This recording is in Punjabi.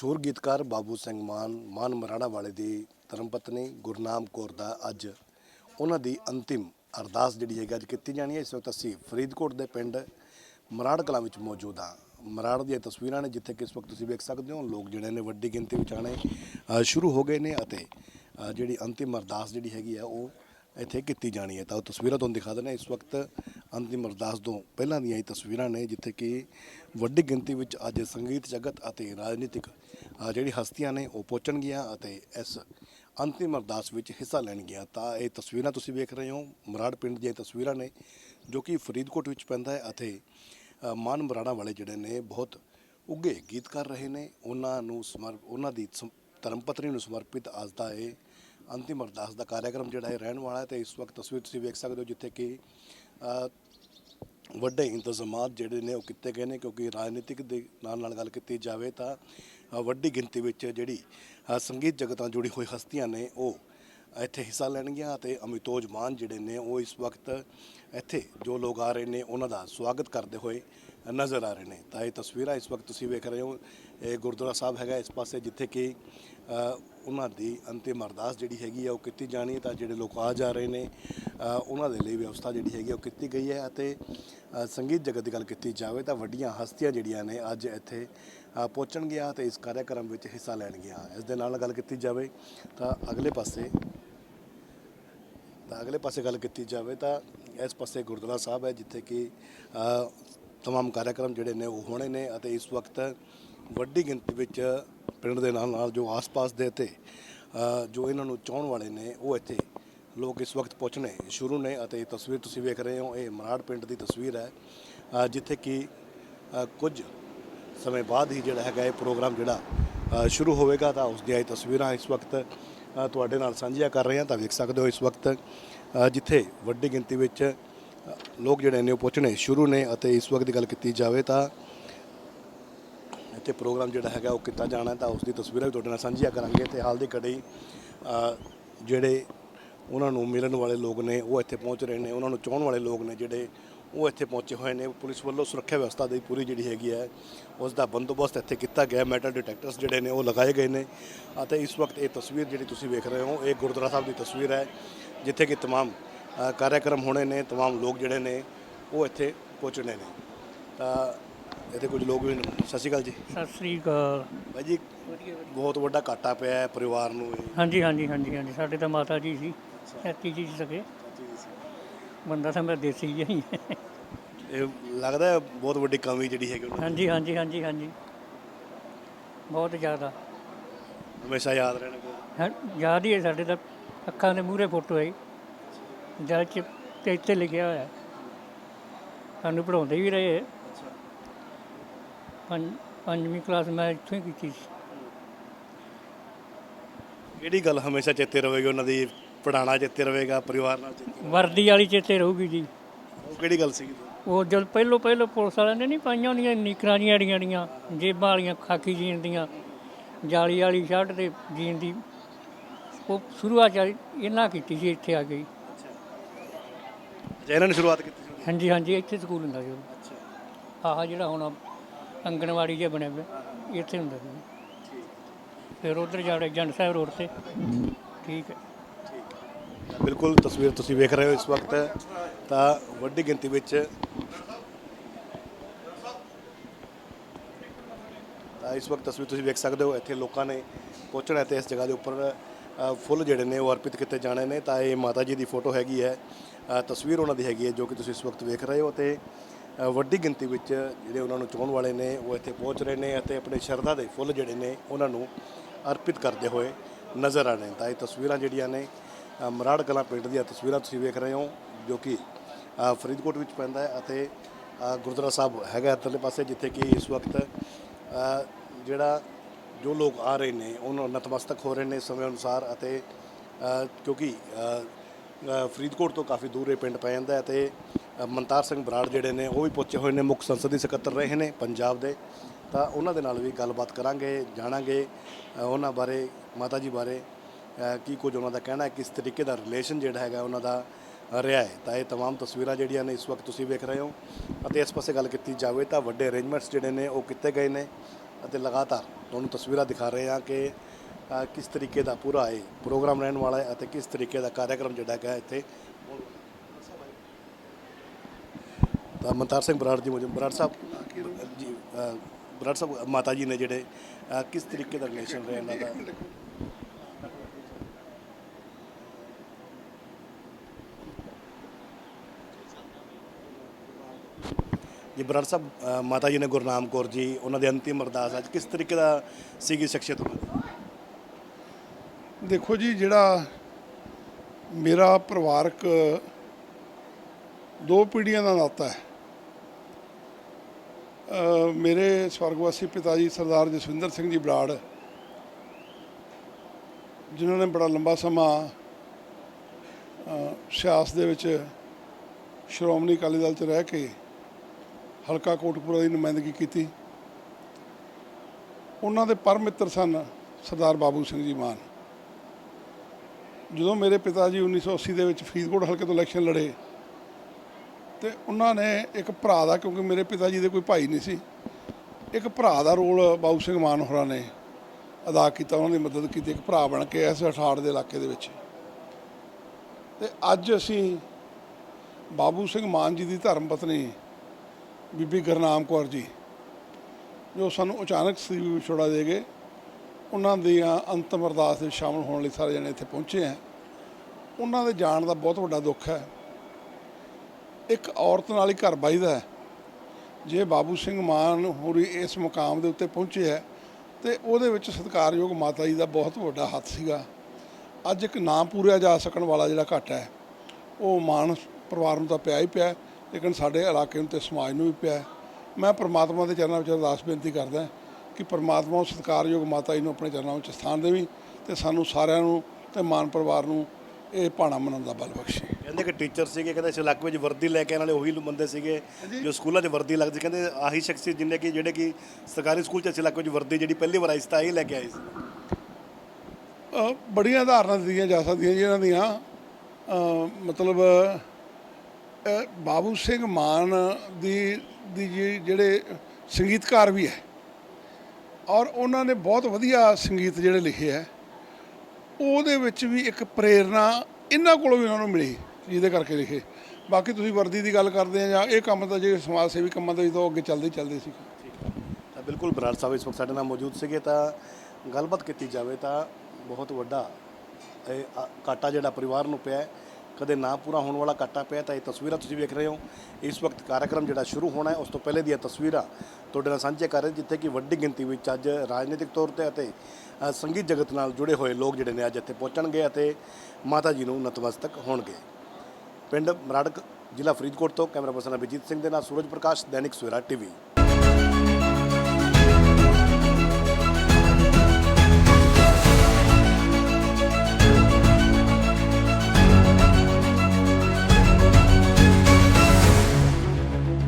ਮਸ਼ਹੂਰ ਗੀਤਕਾਰ ਬਾਬੂ ਸਿੰਘ ਮਾਨ ਮਾਨ ਮਰਾੜਾ ਵਾਲੇ ਦੀ ਧਰਮ ਪਤਨੀ ਗੁਰਨਾਮ ਕੌਰ ਦਾ ਅੱਜ ਉਹਨਾਂ ਦੀ ਅੰਤਿਮ ਅਰਦਾਸ ਜਿਹੜੀ ਹੈਗੀ ਅੱਜ ਕੀਤੀ ਜਾਣੀ ਹੈ। ਇਸ ਵਕਤ ਅਸੀਂ ਫਰੀਦਕੋਟ ਦੇ ਪਿੰਡ ਮਰਾੜ ਕਲਾਂ ਵਿੱਚ ਮੌਜੂਦ ਹਾਂ। ਮਰਾੜ ਦੀਆਂ ਤਸਵੀਰਾਂ ਨੇ ਜਿੱਥੇ ਕਿ ਇਸ ਵਕਤ ਤੁਸੀਂ ਵੇਖ ਸਕਦੇ ਹੋ, ਲੋਕ ਜਿਹੜੇ ਨੇ ਵੱਡੀ ਗਿਣਤੀ ਵਿੱਚ ਆਣੇ ਸ਼ੁਰੂ ਹੋ ਗਏ ਨੇ ਅਤੇ ਜਿਹੜੀ ਅੰਤਿਮ ਅਰਦਾਸ ਜਿਹੜੀ ਹੈਗੀ ਆ, ਉਹ ਇੱਥੇ ਕੀਤੀ ਜਾਣੀ ਹੈ। ਤਾਂ ਉਹ ਤਸਵੀਰਾਂ ਤੁਹਾਨੂੰ ਦਿਖਾ ਦਿੰਦੇ ਇਸ ਵਕਤ ਅੰਤਿਮ ਅਰਦਾਸ ਤੋਂ ਪਹਿਲਾਂ ਦੀਆਂ ਇਹ ਤਸਵੀਰਾਂ ਨੇ, ਜਿੱਥੇ ਕਿ ਵੱਡੀ ਗਿਣਤੀ ਵਿੱਚ ਅੱਜ ਸੰਗੀਤ ਜਗਤ ਅਤੇ ਰਾਜਨੀਤਿਕ ਜਿਹੜੀ ਹਸਤੀਆਂ ਨੇ ਉਹ ਪਹੁੰਚਣਗੀਆਂ ਅਤੇ ਇਸ ਅੰਤਿਮ ਅਰਦਾਸ ਵਿੱਚ ਹਿੱਸਾ ਲੈਣਗੀਆਂ ਤਾਂ ਇਹ ਤਸਵੀਰਾਂ ਤੁਸੀਂ ਵੇਖ ਰਹੇ ਹੋ। ਮਰਾੜ ਪਿੰਡ ਦੀਆਂ ਤਸਵੀਰਾਂ ਨੇ, ਜੋ ਕਿ ਫਰੀਦਕੋਟ ਵਿੱਚ ਪੈਂਦਾ ਹੈ ਅਤੇ ਮਾਨ ਮਰਾੜਾ ਵਾਲੇ ਜਿਹੜੇ ਨੇ, ਬਹੁਤ ਉੱਘੇ ਗੀਤਕਾਰ ਰਹੇ ਨੇ। ਉਹਨਾਂ ਨੂੰ ਸਮਰਪ ਉਹਨਾਂ ਦੀ ਸਮ- ਧਰਮ ਪਤਨੀ ਨੂੰ ਸਮਰਪਿਤ ਅੱਜ ਦਾ ਇਹ ਅੰਤਿਮ ਅਰਦਾਸ ਦਾ ਕਾਰਜਕ੍ਰਮ ਜਿਹੜਾ ਹੈ ਰਹਿਣ ਵਾਲਾ ਹੈ ਤੇ ਇਸ ਵਕਤ ਤਸਵੀਰ ਤੁਸੀਂ ਵੇਖ ਸਕਦੇ ਹੋ, ਜਿੱਥੇ ਕਿ ਵੱਡੇ ਇੰਤਜ਼ਾਮਾਤ ਜਿਹੜੇ ਨੇ ਉਹ ਕੀਤੇ ਗਏ ਨੇ, ਕਿਉਂਕਿ ਰਾਜਨੀਤਿਕ ਦੇ ਨਾਲ ਨਾਲ ਗੱਲ ਕੀਤੀ ਜਾਵੇ ਤਾਂ ਵੱਡੀ ਗਿਣਤੀ ਵਿੱਚ ਜਿਹੜੀ ਸੰਗੀਤ ਜਗਤ ਨਾਲ ਜੁੜੀ ਹੋਈ ਹਸਤੀਆਂ ਨੇ, ਉਹ ਇੱਥੇ ਹਿੱਸਾ ਲੈਣਗੀਆਂ ਅਤੇ ਅਮਿਤੋਜ ਮਾਨ ਜਿਹੜੇ ਨੇ, ਉਹ ਇਸ ਵਕਤ ਇੱਥੇ ਜੋ ਲੋਕ ਆ ਰਹੇ ਨੇ, ਉਹਨਾਂ ਦਾ ਸਵਾਗਤ ਕਰਦੇ ਹੋਏ ਨਜ਼ਰ ਆ ਰਹੇ ਨੇ। ਤਾਂ ਇਹ ਤਸਵੀਰਾਂ ਇਸ ਵਕਤ ਤੁਸੀਂ ਵੇਖ ਰਹੇ ਹੋ। ਇਹ ਗੁਰਦੁਆਰਾ ਸਾਹਿਬ ਹੈਗਾ ਇਸ ਪਾਸੇ, ਜਿੱਥੇ ਕਿ ਉਹਨਾਂ ਦੀ ਅੰਤਿਮ ਅਰਦਾਸ ਜਿਹੜੀ ਹੈਗੀ ਆ, ਉਹ ਕੀਤੀ ਜਾਣੀ ਹੈ। ਤਾਂ ਜਿਹੜੇ ਲੋਕ ਆ ਜਾ ਰਹੇ ਨੇ ਉਹਨਾਂ ਦੇ ਲਈ ਵਿਵਸਥਾ ਜਿਹੜੀ ਹੈਗੀ ਉਹ ਕੀਤੀ ਗਈ ਹੈ ਅਤੇ ਸੰਗੀਤ ਜਗਤ ਦੀ ਗੱਲ ਕੀਤੀ ਜਾਵੇ ਤਾਂ ਵੱਡੀਆਂ ਹਸਤੀਆਂ ਜਿਹੜੀਆਂ ਨੇ ਅੱਜ ਇੱਥੇ ਪਹੁੰਚਣਗੀਆਂ ਤੇ ਇਸ ਕਾਰਜਕ੍ਰਮ ਵਿੱਚ ਹਿੱਸਾ ਲੈਣਗੀਆਂ। ਇਸ ਦੇ ਨਾਲ ਗੱਲ ਕੀਤੀ ਜਾਵੇ ਤਾਂ ਅਗਲੇ ਪਾਸੇ, ਤਾਂ ਅਗਲੇ ਪਾਸੇ ਗੱਲ ਕੀਤੀ ਜਾਵੇ ਤਾਂ ਇਸ ਪਾਸੇ ਗੁਰਦੁਆਰਾ ਸਾਹਿਬ ਹੈ, ਜਿੱਥੇ ਕਿ ਅ, ਤਮਾਮ ਕਾਰਜਕ੍ਰਮ ਜਿਹੜੇ ਨੇ ਉਹ ਹੋਣੇ ਨੇ ਅਤੇ ਇਸ ਵਕਤ ਵੱਡੀ ਗਿਣਤੀ ਵਿੱਚ ਪਿੰਡ ਦੇ ਨਾਲ ਨਾਲ ਜੋ ਆਸ-ਪਾਸ ਦੇ ਤੇ ਜੋ ਇਹਨਾਂ ਨੂੰ ਚਾਹਣ ਵਾਲੇ ਨੇ ਉਹ ਇੱਥੇ ਲੋਕ ਇਸ ਵਕਤ ਪਹੁੰਚਣੇ ਸ਼ੁਰੂ ਨੇ ਅਤੇ ਇਹ ਤਸਵੀਰ ਤੁਸੀਂ ਵੇਖ ਰਹੇ ਹੋ ਇਹ ਮਰਾੜ ਪਿੰਡ ਦੀ ਤਸਵੀਰ ਹੈ ਜਿੱਥੇ ਕਿ ਕੁਝ ਸਮੇਂ ਬਾਅਦ ਹੀ ਜਿਹੜਾ ਹੈਗਾ ਇਹ ਪ੍ਰੋਗਰਾਮ ਜਿਹੜਾ ਸ਼ੁਰੂ ਹੋਵੇਗਾ ਤਾਂ ਉਸ ਦੀਆਂ ਇਹ ਤਸਵੀਰਾਂ ਇਸ ਵਕਤ ਤੁਹਾਡੇ ਨਾਲ ਸਾਂਝੀਆਂ ਕਰ ਰਹੇ ਹਾਂ ਤਾਂ ਵੇਖ ਸਕਦੇ ਹੋ ਇਸ ਵਕਤ ਜਿੱਥੇ ਵੱਡੀ ਗਿਣਤੀ ਵਿੱਚ ਲੋਕ ਜਿਹੜੇ ਨੇ ਉਹ ਪਹੁੰਚਣੇ ਸ਼ੁਰੂ ਨੇ ਅਤੇ ਇਸ ਵਕਤ ਦੀ ਗੱਲ ਕੀਤੀ ਜਾਵੇ ਤਾਂ ਇੱਥੇ ਪ੍ਰੋਗਰਾਮ ਜਿਹੜਾ ਹੈਗਾ ਉਹ ਕੀਤਾ ਜਾਣਾ ਤਾਂ ਉਸ ਦੀ ਤਸਵੀਰਾਂ ਵੀ ਤੁਹਾਡੇ ਨਾਲ ਸਾਂਝੀਆਂ ਕਰਾਂਗੇ ਤੇ ਹਾਲ ਦੀ ਘੜੀ ਜਿਹੜੇ ਉਹਨਾਂ ਨੂੰ ਮਿਲਣ ਵਾਲੇ ਲੋਕ ਨੇ, ਉਹ ਇੱਥੇ ਪਹੁੰਚ ਰਹੇ ਨੇ, ਉਹਨਾਂ ਨੂੰ ਚਾਹਣ ਵਾਲੇ ਲੋਕ ਨੇ ਜਿਹੜੇ ਉਹ ਇੱਥੇ ਪਹੁੰਚੇ ਹੋਏ ਨੇ। ਪੁਲਿਸ ਵੱਲੋਂ ਸੁਰੱਖਿਆ ਵਿਵਸਥਾ ਦੀ ਪੂਰੀ ਜਿਹੜੀ ਹੈਗੀ ਹੈ, ਉਸ ਦਾ ਬੰਦੋਬਸਤ ਇੱਥੇ ਕੀਤਾ ਗਿਆ। ਮੈਟਲ ਡਿਟੈਕਟਰਸ ਜਿਹੜੇ ਨੇ ਉਹ ਲਗਾਏ ਗਏ ਨੇ ਅਤੇ ਇਸ ਵਕਤ ਇਹ ਤਸਵੀਰ ਜਿਹੜੀ ਤੁਸੀਂ ਵੇਖ ਰਹੇ ਹੋ, ਇਹ ਗੁਰਦੁਆਰਾ ਸਾਹਿਬ ਦੀ ਤਸਵੀਰ ਹੈ, ਜਿੱਥੇ ਕਿ ਤਮਾਮ ਕਾਰਜਕ੍ਰਮ ਹੋਣੇ ਨੇ ਤਮਾਮ ਲੋਕ ਜਿਹੜੇ ਨੇ ਉਹ ਇੱਥੇ ਪਹੁੰਚਣੇ ਨੇ। ਤਾਂ ਇੱਥੇ ਕੁਝ ਲੋਕ ਵੀ ਨੇ। ਸਤਿ ਸ਼੍ਰੀ ਅਕਾਲ ਜੀ। ਸਤਿ ਸ੍ਰੀ ਅਕਾਲ। ਭਾਈ ਜੀ ਬਹੁਤ ਵੱਡਾ ਘਾਟਾ ਪਿਆ ਹੈ ਪਰਿਵਾਰ ਨੂੰ ਇਹ। ਹਾਂਜੀ ਹਾਂਜੀ ਹਾਂਜੀ ਹਾਂਜੀ। ਸਾਡੇ ਤਾਂ ਮਾਤਾ ਜੀ ਸੀ। ਐਤੀ ਜੀ ਸਕੇ। ਬੰਦਾ ਤਾਂ ਮੇਰਾ ਦੇਸੀ ਜਿਹਾ ਹੀ ਹੈ। ਇਹ ਲੱਗਦਾ ਹੈ ਬਹੁਤ ਵੱਡੀ ਕਮੀ ਜਿਹੜੀ ਹੈਗੀ ਉਹਨਾਂ। ਹਾਂਜੀ ਹਾਂਜੀ ਹਾਂਜੀ ਹਾਂਜੀ। ਬਹੁਤ ਜ਼ਿਆਦਾ। ਹਮੇਸ਼ਾ ਯਾਦ ਰਹਿਣਗੇ ਹੈ ਯਾਦ ਹੀ ਹੈ ਸਾਡੇ ਤਾਂ। ਅੱਖਾਂ ਦੇ ਮੂਹਰੇ ਫੋਟੋ ਹੈ। ਦਿਲ 'ਚ ਤੇ ਇੱਥੇ ਲਿਖਿਆ ਹੋਇਆ ਸਾਨੂੰ ਪੜਾਉਂਦੇ ਵੀ ਰਹੇ ਪੰਜ ਪੰਜਵੀਂ ਕਲਾਸ ਮੈਂ ਇੱਥੋਂ ਹੀ ਕੀਤੀ ਸੀ। ਕਿਹੜੀ ਗੱਲ ਹਮੇਸ਼ਾ ਚੇਤੇ ਰਹੇਗੀ? ਉਹਨਾਂ ਦੀ ਪੜਾਣਾ ਚੇਤੇ ਰਹੇਗਾ ਪਰਿਵਾਰ ਨਾਲ ਚੇਤੇ ਵਰਦੀ ਵਾਲੀ ਚੇਤੇ ਰਹੂਗੀ ਜੀ। ਉਹ ਕਿਹੜੀ ਗੱਲ ਸੀਗੀ? ਉਹ ਜਦ ਪਹਿਲੋ ਪਹਿਲੋ ਪੁਲਿਸ ਵਾਲਿਆਂ ਨੇ ਨਹੀਂ ਪਾਈਆਂ ਹੁੰਦੀਆਂ ਨਿਕਰਾਂ ਜੀਆਂ ਅੜੀਆਂ ਅੜੀਆਂ ਜੇਬਾਂ ਵਾਲੀਆਂ ਖਾਕੀ ਜੀਨ ਦੀਆਂ ਜਾਲੀ ਵਾਲੀ ਸ਼ਰਟ ਤੇ ਜੀਨ ਦੀ। ਉਹ ਸ਼ੁਰੂਆਤ ਇਹਨਾਂ ਕੀਤੀ ਸੀ ਇੱਥੇ ਆ ਗਈ ਅੱਛਾ ਇਹਨਾਂ ਨੇ ਸ਼ੁਰੂਆਤ ਕੀਤੀ ਸੀ? ਹਾਂਜੀ ਹਾਂਜੀ ਇੱਥੇ ਸਕੂਲ ਹੁੰਦਾ ਸੀ ਉਦੋਂ। ਅੱਛਾ। ਆਹ ਜਿਹੜਾ ਹੁਣ ਅੰਗਣਵਾੜੀ ਜਿਹਾ ਬਣਿਆ ਹੋਇਆ ਇੱਥੇ ਹੁੰਦਾ ਸੀ। ਫਿਰ ਉਧਰ ਜਾੜੇ ਜੰਡ ਸਾਹਿਬ ਰੋਡ ਤੇ। ਠੀਕ ਹੈ। ਬਿਲਕੁਲ ਤਸਵੀਰ ਤੁਸੀਂ ਵੇਖ ਰਹੇ ਹੋ ਇਸ ਵਕਤ। ਤਾਂ ਵੱਡੀ ਗਿਣਤੀ ਵਿੱਚ ਤਾਂ ਇਸ ਵਕਤ ਤਸਵੀਰ ਤੁਸੀਂ ਵੇਖ ਸਕਦੇ ਹੋ ਇੱਥੇ ਲੋਕਾਂ ਨੇ ਪਹੁੰਚਣਾ ਤੇ ਇਸ ਜਗ੍ਹਾ ਦੇ ਉੱਪਰ ਅ, ਫੁੱਲ ਜਿਹੜੇ ਨੇ ਉਹ ਅਰਪਿਤ ਕੀਤੇ ਜਾਣੇ ਨੇ। ਤਾਂ ਇਹ ਮਾਤਾ ਜੀ ਦੀ ਫੋਟੋ ਹੈਗੀ ਹੈ। ਤਸਵੀਰ ਉਹਨਾਂ ਦੀ ਹੈਗੀ ਹੈ ਜੋ ਕਿ ਤੁਸੀਂ ਇਸ ਵਕਤ ਵੇਖ ਰਹੇ ਹੋ ਤੇ ਵੱਡੀ ਗਿਣਤੀ ਵਿੱਚ ਜਿਹੜੇ ਉਹਨਾਂ ਨੂੰ ਚੋਣ ਵਾਲੇ ਨੇ, ਉਹ ਇੱਥੇ ਪਹੁੰਚ ਰਹੇ ਨੇ ਅਤੇ ਆਪਣੇ ਸ਼ਰਧਾ ਦੇ ਫੁੱਲ ਜਿਹੜੇ ਨੇ ਉਹਨਾਂ ਨੂੰ ਅਰਪਿਤ ਕਰਦੇ ਹੋਏ ਨਜ਼ਰ ਆ ਰਹੇ ਨੇ। ਤਾਂ ਇਹ ਤਸਵੀਰਾਂ ਜਿਹੜੀਆਂ ਨੇ ਮਰਾੜ ਕਲਾਂ ਪਿੰਡ ਦੀਆਂ ਤਸਵੀਰਾਂ ਤੁਸੀਂ ਵੇਖ ਰਹੇ ਹੋ, ਜੋ ਕਿ ਫਰੀਦਕੋਟ ਵਿੱਚ ਪੈਂਦਾ ਹੈ ਅਤੇ ਗੁਰਦੁਆਰਾ ਸਾਹਿਬ ਹੈਗਾ ਇੱਧਰਲੇ ਪਾਸੇ, ਜਿੱਥੇ ਕਿ ਇਸ ਵਕਤ ਜਿਹੜਾ ਜੋ ਲੋਕ ਆ ਰਹੇ ਨੇ, ਉਹਨਾਂ ਨਤਮਸਤਕ ਹੋ ਰਹੇ ਨੇ ਸਮੇਂ ਅਨੁਸਾਰ ਅਤੇ ਕਿਉਂਕਿ ਫਰੀਦਕੋਟ ਤੋਂ ਕਾਫੀ ਦੂਰ ਇਹ ਪਿੰਡ ਪੈ ਜਾਂਦਾ ਹੈ ਤੇ ਅ, ਮਨਤਾਰ ਸਿੰਘ ਬਰਾੜ ਜਿਹੜੇ ਨੇ ਉਹ ਵੀ ਪਹੁੰਚੇ ਹੋਏ ਨੇ ਮੁੱਖ ਸੰਸਦੀ ਸਕੱਤਰ ਰਹੇ ਨੇ ਪੰਜਾਬ ਦੇ ਤਾਂ ਉਹਨਾਂ ਦੇ ਨਾਲ ਵੀ ਗੱਲਬਾਤ ਕਰਾਂਗੇ ਜਾਣਾਂਗੇ ਅ, ਉਹਨਾਂ ਬਾਰੇ ਮਾਤਾ ਜੀ ਬਾਰੇ ਅ, ਕੀ ਕੁਝ ਉਹਨਾਂ ਦਾ ਕਹਿਣਾ ਹੈ ਕਿਸ ਤਰੀਕੇ ਦਾ ਰਿਲੇਸ਼ਨ ਜਿਹੜਾ ਹੈਗਾ ਉਹਨਾਂ ਦਾ ਰਿਹਾ ਹੈ ਤਾਂ ਇਹ तमाम ਤਸਵੀਰਾਂ ਜਿਹੜੀਆਂ ਨੇ ਇਸ ਵਕਤ ਤੁਸੀਂ ਵੇਖ ਰਹੇ ਹੋ ਅਤੇ ਇਸ ਪਾਸੇ ਗੱਲ ਕੀਤੀ ਜਾਵੇ ਤਾਂ ਵੱਡੇ ਅਰੇਂਜਮੈਂਟਸ ਜਿਹੜੇ ਨੇ ਉਹ ਕੀਤੇ ਗਏ ਨੇ ਅਤੇ ਲਗਾਤਾਰ ਤੁਹਾਨੂੰ ਤਸਵੀਰਾਂ ਦਿਖਾ ਰਹੇ ਹਾਂ ਕਿ ਅ, ਕਿਸ ਤਰੀਕੇ ਦਾ ਪੂਰਾ ਹੈ ਪ੍ਰੋਗਰਾਮ ਰਹਿਣ ਵਾਲਾ ਹੈ ਅਤੇ ਕਿਸ ਤਰੀਕੇ ਦਾ ਕਾਰਜਕ੍ਰਮ ਜਿਹੜਾ ਹੈਗਾ ਇੱਥੇ ਤਾਂ ਮਨਤਾਰ ਸਿੰਘ ਬਰਾੜ ਜੀ ਮੌਜੂਦ, ਬਰਾੜ ਸਾਹਿਬ ਜੀ ਬਰਾੜ ਸਾਹਿਬ, ਮਾਤਾ ਜੀ ਨੇ ਜਿਹੜੇ ਕਿਸ ਤਰੀਕੇ ਦਾ ਰਿਲੇਸ਼ਨ ਰਿਹਾ ਇਹਨਾਂ ਦਾ? ਜੀ, ਬਰਾੜ ਸਾਹਿਬ ਮਾਤਾ ਜੀ ਨੇ ਗੁਰਨਾਮ ਕੌਰ ਜੀ, ਉਹਨਾਂ ਦੇ ਅੰਤਿਮ ਅਰਦਾਸ ਅੱਜ ਕਿਸ ਤਰੀਕੇ ਦਾ ਸੀਗੀ ਸ਼ਖਸੀਅਤ ਉਹਨਾਂ ਦੀ? ਦੇਖੋ ਜੀ, ਜਿਹੜਾ ਮੇਰਾ ਪਰਿਵਾਰਕ ਦੋ ਪੀੜ੍ਹੀਆਂ ਦਾ ਨਾਤਾ ਹੈ। ਮੇਰੇ ਸਵਰਗਵਾਸੀ ਪਿਤਾ ਜੀ ਸਰਦਾਰ ਜਸਵਿੰਦਰ ਸਿੰਘ ਜੀ ਬਰਾੜ, ਜਿਨ੍ਹਾਂ ਨੇ ਬੜਾ ਲੰਬਾ ਸਮਾਂ ਸਿਆਸਤ ਦੇ ਵਿੱਚ ਸ਼੍ਰੋਮਣੀ ਅਕਾਲੀ ਦਲ 'ਚ ਰਹਿ ਕੇ ਹਲਕਾ ਕੋਟਕਪੂਰਾ ਦੀ ਨੁਮਾਇੰਦਗੀ ਕੀਤੀ। ਉਹਨਾਂ ਦੇ ਪਰਮ ਮਿੱਤਰ ਸਨ ਸਰਦਾਰ ਬਾਬੂ ਸਿੰਘ ਜੀ ਮਾਨ। ਜਦੋਂ ਮੇਰੇ ਪਿਤਾ ਜੀ 1980 ਦੇ ਵਿੱਚ ਫਰੀਦਕੋਟ ਹਲਕੇ ਤੋਂ ਇਲੈਕਸ਼ਨ ਲੜੇ, ਤੇ ਉਹਨਾਂ ਨੇ ਇੱਕ ਭਰਾ ਦਾ, ਕਿਉਂਕਿ ਮੇਰੇ ਪਿਤਾ ਜੀ ਦੇ ਕੋਈ ਭਾਈ ਨਹੀਂ ਸੀ, ਇੱਕ ਭਰਾ ਦਾ ਰੋਲ ਬਾਬੂ ਸਿੰਘ ਮਾਨ ਹੋਰਾਂ ਨੇ ਅਦਾ ਕੀਤਾ, ਉਹਨਾਂ ਦੀ ਮਦਦ ਕੀਤੀ, ਇੱਕ ਭਰਾ ਬਣ ਕੇ ਇਸ ਅਠਾੜ ਦੇ ਇਲਾਕੇ ਦੇ ਵਿੱਚ। ਤੇ ਅੱਜ ਅਸੀਂ ਬਾਬੂ ਸਿੰਘ ਮਾਨ ਜੀ ਦੀ ਧਰਮ ਪਤਨੀ ਬੀਬੀ ਗੁਰਨਾਮ ਕੌਰ ਜੀ, ਜੋ ਸਾਨੂੰ ਅਚਾਨਕ ਸੀ ਵਿਛੋੜਾ ਦੇ ਗਏ ਉਹਨਾਂ ਦੀਆਂ ਅੰਤਮ ਅਰਦਾਸ ਵਿੱਚ ਸ਼ਾਮਲ ਹੋਣ ਲਈ ਸਾਰੇ ਜਣੇ ਇੱਥੇ ਪਹੁੰਚੇ ਹੈ। ਉਹਨਾਂ ਦੇ ਜਾਣ ਦਾ ਬਹੁਤ ਵੱਡਾ ਦੁੱਖ ਹੈ। ਇੱਕ ਔਰਤ ਨਾਲ ਹੀ ਘਰ ਵੱਜਦਾ ਹੈ। ਜੇ ਬਾਬੂ ਸਿੰਘ ਮਾਨ ਹੋਰੀ ਇਸ ਮੁਕਾਮ ਦੇ ਉੱਤੇ ਪਹੁੰਚੇ ਹੈ, ਤੇ ਉਹਦੇ ਵਿੱਚ ਸਤਿਕਾਰਯੋਗ ਮਾਤਾ ਜੀ ਦਾ ਬਹੁਤ ਵੱਡਾ ਹੱਥ ਸੀਗਾ। ਅੱਜ ਇੱਕ ਨਾਮ ਪੂਰਿਆ ਜਾ ਸਕਣ ਵਾਲਾ ਜਿਹੜਾ ਘਟ ਹੈ, ਉਹ ਮਾਨ ਪਰਿਵਾਰ ਨੂੰ ਤਾਂ ਪਿਆ ਹੀ ਪਿਆ ਲੇਕਿਨ ਸਾਡੇ ਇਲਾਕੇ ਨੂੰ ਤੇ ਸਮਾਜ ਨੂੰ ਵੀ ਪਿਆ ਮੈਂ ਪ੍ਰਮਾਤਮਾ ਦੇ ਚਰਨਾਂ ਵਿੱਚ ਅਰਦਾਸ ਬੇਨਤੀ ਕਰਦਾ ਕਿ ਪ੍ਰਮਾਤਮਾ ਉਸ ਸਤਿਕਾਰਯੋਗ ਮਾਤਾ ਜੀ ਨੂੰ ਆਪਣੇ ਚਰਨਾਂ ਵਿੱਚ ਸਥਾਨ ਦੇਵੀ ਤੇ ਸਾਨੂੰ ਸਾਰਿਆਂ ਨੂੰ ਤੇ ਮਾਨ ਪਰਿਵਾਰ ਨੂੰ ਇਹ ਭਾਣਾ ਮਨਾਉਣ ਦਾ ਬਲ ਬਖਸ਼ੇ। ਕਹਿੰਦੇ ਕਿ ਟੀਚਰ ਸੀਗੇ ਕਹਿੰਦੇ ਇਸ ਇਲਾਕੇ ਵਿੱਚ ਵਰਦੀ ਲੈ ਕੇ ਆਉਣ ਵਾਲੇ ਉਹੀ ਬੰਦੇ ਸੀਗੇ ਜੋ ਸਕੂਲਾਂ 'ਚ ਵਰਦੀ ਲੱਗਦੀ ਕਹਿੰਦੇ ਆਹੀ ਸ਼ਖਸੀ ਜਿੰਨੇ ਕਿ ਜਿਹੜੇ ਕਿ ਸਰਕਾਰੀ ਸਕੂਲ 'ਚ ਇਸ ਇਲਾਕੇ ਵਿੱਚ ਵਰਦੀ ਜਿਹੜੀ ਪਹਿਲੀ ਵਾਰ ਆਈ ਸੀ ਤਾਂ ਇਹ ਲੈ ਕੇ ਆਏ ਸੀ। ਬੜੀਆਂ ਉਦਾਹਰਨਾਂ ਦਿੱਤੀਆਂ ਜਾ ਸਕਦੀਆਂ ਜੀ ਇਹਨਾਂ ਦੀਆਂ। ਮਤਲਬ ਬਾਬੂ ਸਿੰਘ ਮਾਨ ਦੀ ਜਿਹੜੇ ਸੰਗੀਤਕਾਰ ਵੀ ਹੈ। ਔਰ ਉਹਨਾਂ ਨੇ ਬਹੁਤ ਵਧੀਆ ਸੰਗੀਤ ਜਿਹੜੇ ਲਿਖੇ ਹੈ ਉਹਦੇ ਵਿੱਚ ਵੀ ਇੱਕ ਪ੍ਰੇਰਣਾ ਇਹਨਾਂ ਕੋਲੋਂ ਵੀ ਉਹਨਾਂ ਨੂੰ ਮਿਲੀ ਜਿਹਦੇ ਕਰਕੇ ਲਿਖੇ। ਬਾਕੀ ਤੁਸੀਂ ਵਰਦੀ ਦੀ ਗੱਲ ਕਰਦੇ ਆ ਜਾਂ ਇਹ ਕੰਮ ਤਾਂ ਜੇ ਸਮਾਜ ਸੇਵੀ ਕੰਮਾਂ ਦਾ ਜਦੋਂ ਅੱਗੇ ਚੱਲਦੇ ਹੀ ਚੱਲਦੇ ਸੀ। ਤਾਂ ਬਿਲਕੁਲ ਬਰਾੜ ਸਾਹਿਬ ਇਸ ਵਕਤ ਸਾਡੇ ਨਾਲ ਮੌਜੂਦ ਸੀਗੇ ਤਾਂ ਗੱਲਬਾਤ ਕੀਤੀ ਜਾਵੇ ਤਾਂ ਬਹੁਤ ਵੱਡਾ ਇਹ ਅ, ਕਾਟਾ ਜਿਹੜਾ ਪਰਿਵਾਰ ਨੂੰ ਪਿਆ ਕਦੇ ਨਾ ਪੂਰਾ ਹੋਣ ਵਾਲਾ ਘਾਟਾ ਪਿਆ ਤਾਂ ਇਹ ਤਸਵੀਰਾਂ ਤੁਸੀਂ ਵੇਖ ਰਹੇ ਹੋ। ਇਸ ਵਕਤ ਕਾਰਜਕ੍ਰਮ ਜਿਹੜਾ ਸ਼ੁਰੂ ਹੋਣਾ ਹੈ, ਉਸ ਤੋਂ ਪਹਿਲੇ ਦੀਆਂ ਤਸਵੀਰਾਂ ਤੁਹਾਡੇ ਨਾਲ ਸਾਂਝੇ ਕਰ ਰਹੇ, ਜਿੱਥੇ ਕਿ ਵੱਡੀ ਗਿਣਤੀ ਵਿੱਚ ਅੱਜ ਰਾਜਨੀਤਿਕ ਤੌਰ ਤੇ ਅਤੇ ਸੰਗੀਤ ਜਗਤ ਨਾਲ ਜੁੜੇ ਹੋਏ ਲੋਕ ਜਿਹੜੇ ਨੇ ਅੱਜ ਇੱਥੇ ਪਹੁੰਚਣਗੇ ਅਤੇ ਮਾਤਾ ਜੀ ਨੂੰ ਨਤਮਸਤਕ ਹੋਣਗੇ। ਪਿੰਡ ਮਰਾੜਕ ਜ਼ਿਲ੍ਹਾ ਫਰੀਦਕੋਟ ਤੋਂ ਕੈਮਰਾ ਪਰਸਨ ਅਭਿਜੀਤ ਸਿੰਘ ਦੇ ਨਾਲ ਸੂਰਜ ਪ੍ਰਕਾਸ਼, ਦੈਨਿਕ ਸਵੇਰਾ ਟੀਵੀ।